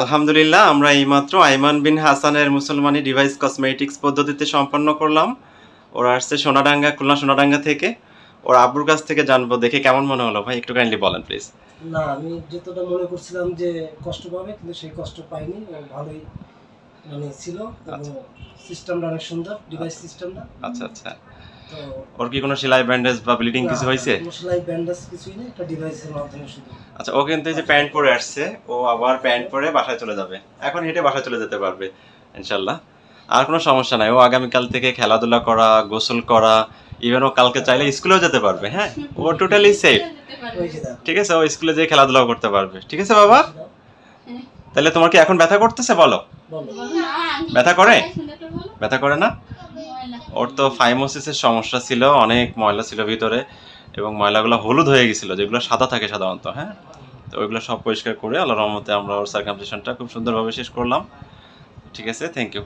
আলহামদুলিল্লাহ, আমরা এইমাত্র আইমান বিন হাসানের মুসলমানি ডিভাইস কসমেটিক্স পদ্ধতিতে সম্পন্ন করলাম। ওরা আসছে সোনাডাঙ্গা, খুলনা সোনাডাঙ্গা থেকে। ওর আব্বুর কাছ থেকে জানব, দেখে কেমন মনে হলো? ভাই, একটু কাইন্ডলি বলেন প্লিজ না, আমি যতটা মনে করছিলাম যে কষ্ট পাবে, কিন্তু সেই কষ্ট পাইনি, ভালোই মানে ছিল এবং আচ্ছা। সিস্টেমটা অনেক সুন্দর ডিভাইস সিস্টেমটা আচ্ছা। আচ্ছা তো ওর কি কোনো সেলাই ব্যান্ডেজ বা ব্লিডিং কিছু হয়েছে? মশলাই ব্যান্ডেজ কিছুই একটা ডিভাইসের মাধ্যমে শুধু। আচ্ছা ও কিন্তু যে প্যান্ট পরে আসছে ও আবার প্যান্ট পরে বাসায় চলে যাবে। এখন হেঁটে বাসায় চলে যেতে পারবে ইনশাল্লাহ। আর কোনো সমস্যা নাই ও আগামীকাল থেকে খেলাধুলা করা গোসল করা ইভেন ও কালকে চাইলে স্কুলেও যেতে পারবে হ্যাঁ? ও টোটালি সেফ ঠিক আছে ও স্কুলে যেয়ে খেলাধুলাও করতে পারবে। ঠিক আছে বাবা? তাহলে তোমার কি এখন ব্যথা করতেছে বলো? ব্যথা করে? ব্যথা করে না? ওর তো ফাইমোসিসের সমস্যা ছিল অনেক ময়লা ছিল ভিতরে এবং ময়লাগুলো হলুদ হয়ে গেছিল যেগুলো সাদা থাকে সাধারণত হ্যাঁ? তো ওইগুলো সব পরিষ্কার করে আল্লাহ রহমতে আমরা ওর সার্কামসেশনটা খুব সুন্দরভাবে শেষ করলাম। ঠিক আছে থ্যাংক ইউ